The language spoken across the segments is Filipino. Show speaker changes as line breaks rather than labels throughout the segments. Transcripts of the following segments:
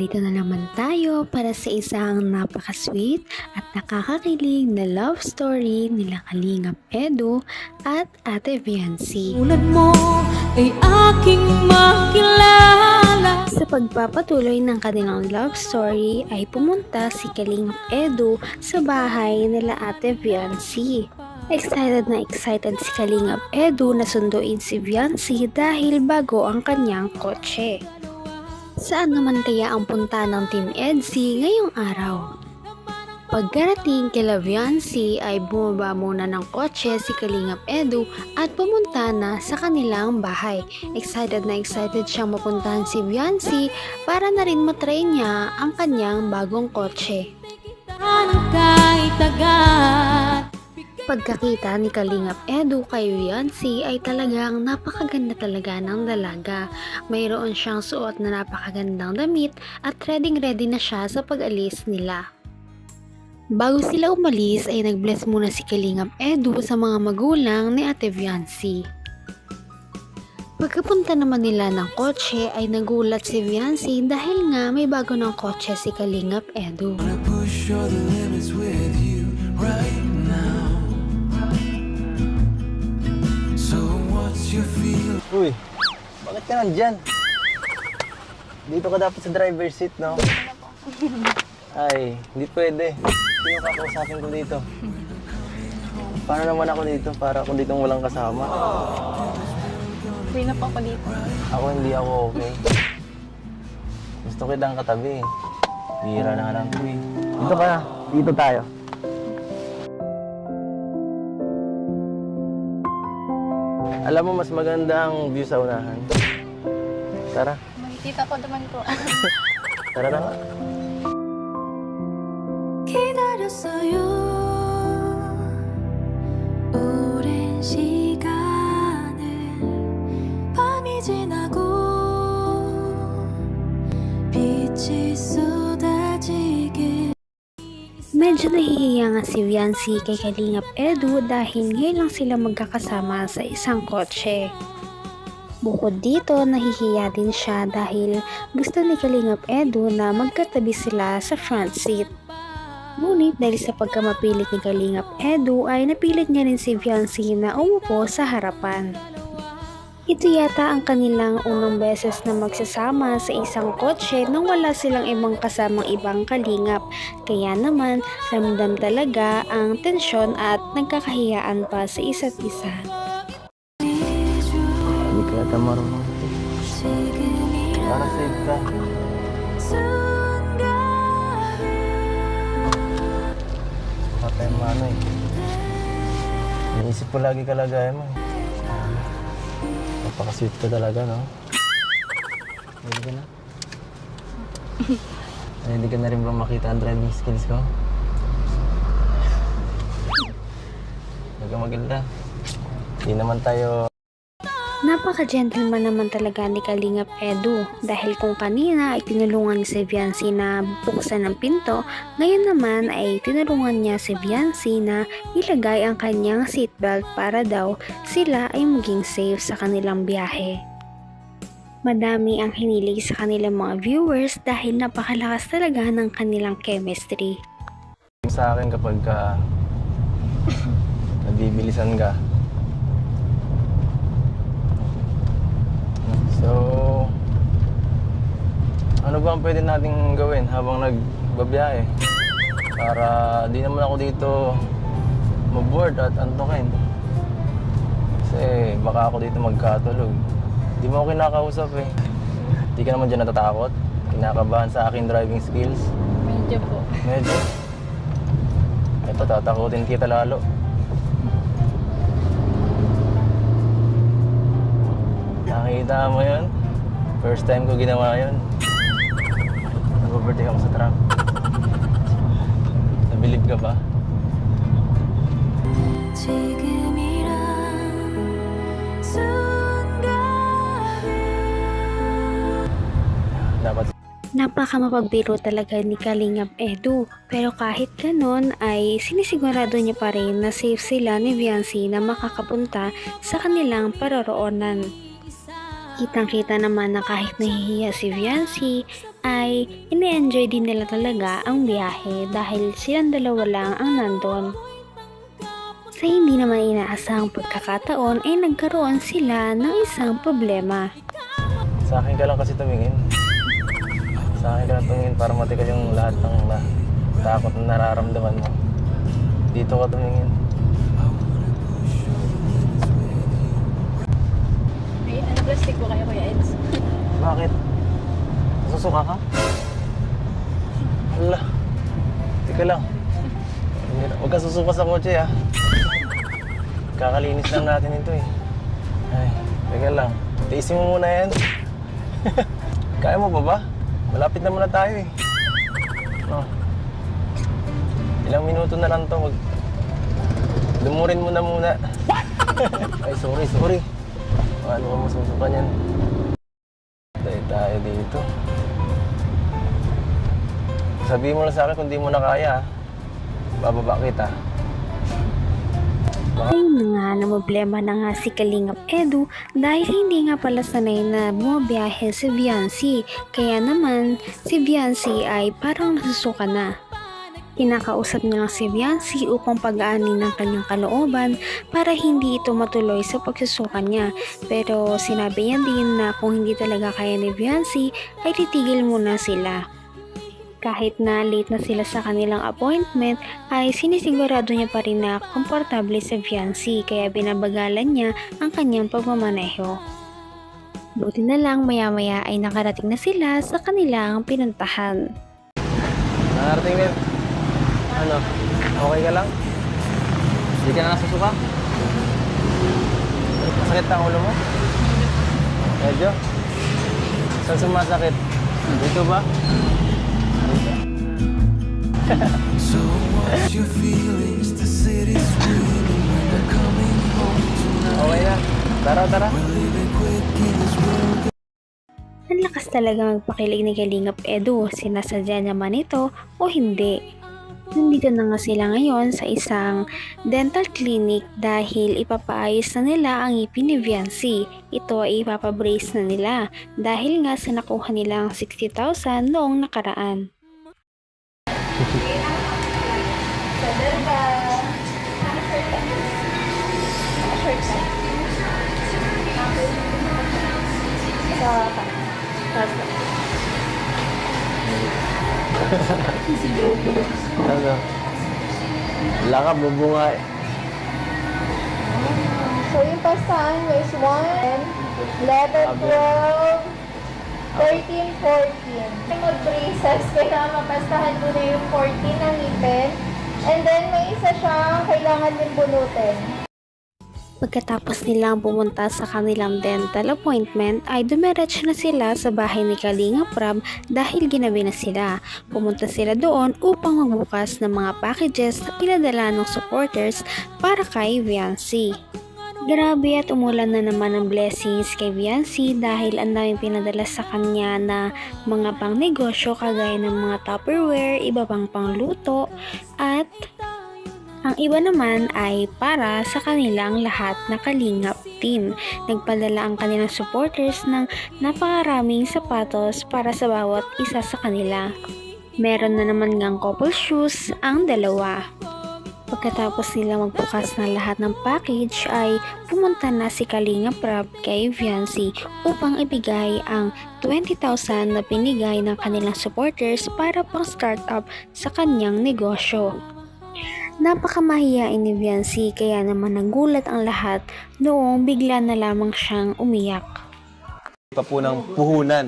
narito na naman tayo para sa isang napaka-sweet at nakakakilig na love story nila Kalingap Edu at Ate Viancy.
Tulad mo ay aking makilala
Sa pagpapatuloy ng kanilang love story ay pumunta si Kalingap Edu sa bahay nila Ate Viancy. Excited na excited si Kalingap Edu na sunduin si Viancy dahil bago ang kanyang kotse. Saan naman kaya ang punta ng Team EDSI ngayong araw? Pagkarating kila Viancy ay bumaba muna ng kotse si Kalingap Edu at pumunta na sa kanilang bahay. Excited na excited siyang mapuntahan si Viancy para na rin matry niya ang kanyang bagong kotse.
Kahit
Pagkakita ni Kalingap Edu kay Viancy ay talagang napakaganda talaga ng dalaga. Mayroon siyang suot na napakagandang damit at ready ready na siya sa pag-alis nila. Bago sila umalis ay nag-bless muna si Kalingap Edu sa mga magulang ni Ate Viancy. Pagkapunta naman nila ng kotse ay nagulat si Viancy dahil nga may bago ng kotse si Kalingap Edu.
Right
Uy, bakit ka nandyan? Dito ka dapat sa driver's seat, no? Ay, hindi pwede. Sino kakausapin ko dito? Paano naman ako dito para ako ditong walang kasama?
Free na po ako dito.
Ako hindi ako okay. Gusto kitang katabi. Bira na nga lang. Dito ka na. Dito tayo. Alam mo, mas maganda ang view sa unahan. Tara,
Makikita ko naman po.
tara na nga.
기다렸어요
Medyo nahihiya nga si Viancy kay Kalingap Edu dahil ngayon lang sila magkakasama sa isang kotse. Bukod dito, nahihiya din siya dahil gusto ni Kalingap Edu na magkatabi sila sa front seat. Ngunit dahil sa pagkamapilit ni Kalingap Edu ay napilit niya rin si Viancy na umupo sa harapan. Ito yata ang kanilang unang beses na magsasama sa isang kotse nang wala silang ibang kasamang ibang kalingap. Kaya naman, ramdam talaga ang tensyon at nagkakahiyaan pa sa isa't isa.
Hindi ka yata marunong. Para safe ka. Patay mo ano eh. Iniisip ko lagi kalagayan mo. Napaka-sweet ka talaga, no? Ready ka na? Ready ka na rin ba makita ang driving skills ko? Huwag kang maganda. Hindi naman tayo
Napaka-gentleman naman talaga ni Kalingap Edu dahil kung kanina ay tinulungan niya si Viancy na buksan ng pinto, ngayon naman ay tinulungan niya si Viancy na ilagay ang kanyang seatbelt para daw sila ay maging safe sa kanilang biyahe. Madami ang hinilig sa kanilang mga viewers dahil napakalakas talaga ng kanilang chemistry.
sa akin kapag ka nabibilisan ka. So, ano ba ang pwede nating gawin habang nagbabiyahe? Para di naman ako dito maboard at antokin. Kasi baka ako dito magkatulog. Di mo ako kinakausap eh. Di ka naman dyan natatakot. Kinakabahan sa aking driving skills.
Medyo po.
Medyo. Ito, tatakutin kita lalo. Nakita mo yun? First time ko ginawa yun. Nag-overtake ako sa truck. Nabilib ka ba?
지금이란 순간에
Dapat
Napaka mapagbiro talaga ni Kalingap Edu. Pero kahit ganon ay sinisigurado niya pa rin na safe sila ni Viancy na makakapunta sa kanilang paroroonan. Kitang-kita naman na kahit nahihiya si Viancy, ay ine-enjoy din nila talaga ang biyahe dahil silang dalawa lang ang nandun. Sa hindi naman inaasahang pagkakataon ay nagkaroon sila ng isang problema.
Sa akin ka lang kasi tumingin. Sa akin ka lang tumingin para matigal yung lahat ng na, takot na nararamdaman mo. Dito ka tumingin.
May ano plastic po kayo, Kuya Eds?
Bakit? Nasusuka ka? Ala. Teka lang. Huwag ka susuka sa kotse ah. Kakalinis lang natin ito eh. Ay, teka lang. Tiisin mo muna yan. Kaya mo pa ba? Malapit na muna tayo eh. Oh. Ilang minuto na lang to. Mag... Lumurin mo na muna. Ay, sorry, sorry. Paano ka masusuka niyan? Tayo tayo dito. Sabihin mo lang sa akin kung di mo na kaya. ah. Bababa kita.
Ayun nga na problema na nga si Kalingap Edu dahil hindi nga pala sanay na bumabiyahe si Viancy. Kaya naman si Viancy ay parang nasusuka na. Kinakausap niya si Viancy upang pag-aanin ng kanyang kalooban para hindi ito matuloy sa pagsusukan niya. Pero sinabi niya din na kung hindi talaga kaya ni Viancy ay titigil muna sila. Kahit na late na sila sa kanilang appointment, ay sinisigurado niya pa rin na komportable si Viancy kaya binabagalan niya ang kanyang pagmamaneho. Buti na lang maya-maya ay nakarating na sila sa kanilang pinuntahan.
Nakarating din. Ano? Okay ka lang? Hindi ka na nasusuka? Masakit ang ulo mo? Medyo? Saan sumasakit? Dito ba?
So what's your feelings? The city's screaming when they're coming home tonight.
Okay na. Tara, tara.
Ang lakas talaga magpakilig ni Kalingap Edu, sinasadya niya man ito o hindi. Nandito na nga sila ngayon sa isang dental clinic dahil ipapaayos na nila ang ngipin ni Viancy. Ito ay ipapabrace na nila dahil nga sa nakuha nilang 60,000 noong nakaraan.
Wala ka, bubunga eh.
So yung pastahan mo is 1, 11, 12, 13, 14. Yung mag-braces, kailangan mapastahan mo na yung 14 ng ngipin. And then may isa siyang kailangan din bunutin.
Pagkatapos nilang pumunta sa kanilang dental appointment ay dumiretso na sila sa bahay ni Kalinga Prab dahil ginabi na sila. Pumunta sila doon upang magbukas ng mga packages na pinadala ng supporters para kay Viancy. Grabe at umulan na naman ng blessings kay Viancy dahil ang daming pinadala sa kanya na mga pang negosyo kagaya ng mga tupperware, iba pang pangluto at ang iba naman ay para sa kanilang lahat na kalingap team. Nagpadala ang kanilang supporters ng napakaraming sapatos para sa bawat isa sa kanila. Meron na naman ngang couple shoes ang dalawa. Pagkatapos nila magbukas ng lahat ng package ay pumunta na si Kalinga Prab kay Viancy upang ibigay ang 20,000 na binigay ng kanilang supporters para pang startup sa kanyang negosyo. Napakamahiyain ni Viancy kaya naman nagulat ang lahat noong bigla na lamang siyang umiyak.
pa po ng puhunan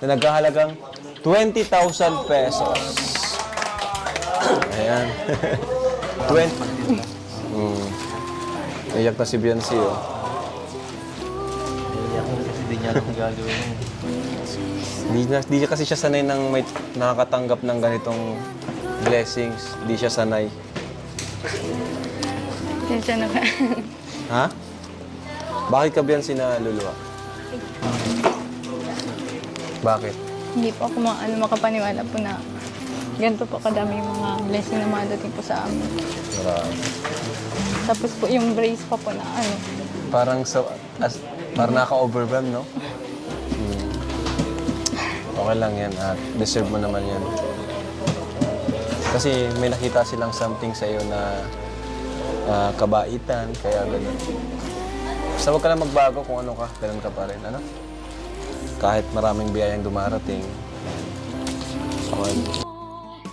na naghahalagang 20,000 pesos. Ayan. 20. Mm. Naiyak na si Biancy, oh.
Iyak kasi di niya alam gagawin.
Di, na, di kasi siya sanay ng may nakakatanggap ng ganitong blessings. Di siya sanay.
Diyan na ka.
Ha? Bakit ka Biancy na luluwa? Bakit?
Hindi po ako ma- ano, makapaniwala po na ganito po kadami yung mga blessing na madating po sa amin.
Marami.
Tapos po yung brace pa po na ano.
Parang sa, as, Para naka-overwhelm, no? Hmm. Okay lang yan at deserve mo naman yan. Kasi may nakita silang something sa iyo na ah, kabaitan, kaya ganun. Basta huwag ka lang magbago kung ano ka, ganun ka pa rin, ano? Kahit maraming biyayang dumarating. Okay.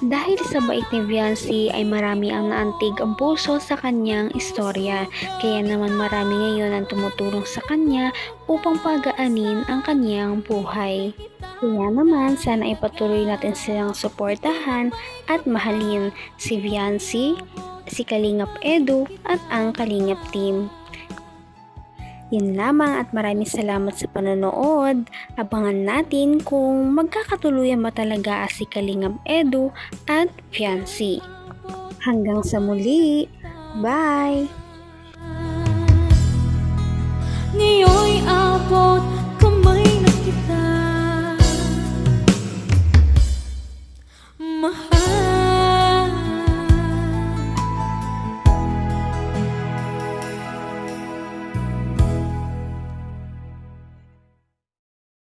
Dahil sa bait ni Viancy ay marami ang naantig ang puso sa kanyang istorya. Kaya naman marami ngayon ang tumutulong sa kanya upang pagaanin ang kanyang buhay. Kaya naman sana ipatuloy natin silang suportahan at mahalin si Viancy, si Kalingap Edu at ang Kalingap Team. Yun lamang at maraming salamat sa panonood. Abangan natin kung magkakatuluyan ba talaga si Kalingap Edu at Fiancé. Hanggang sa muli. Bye!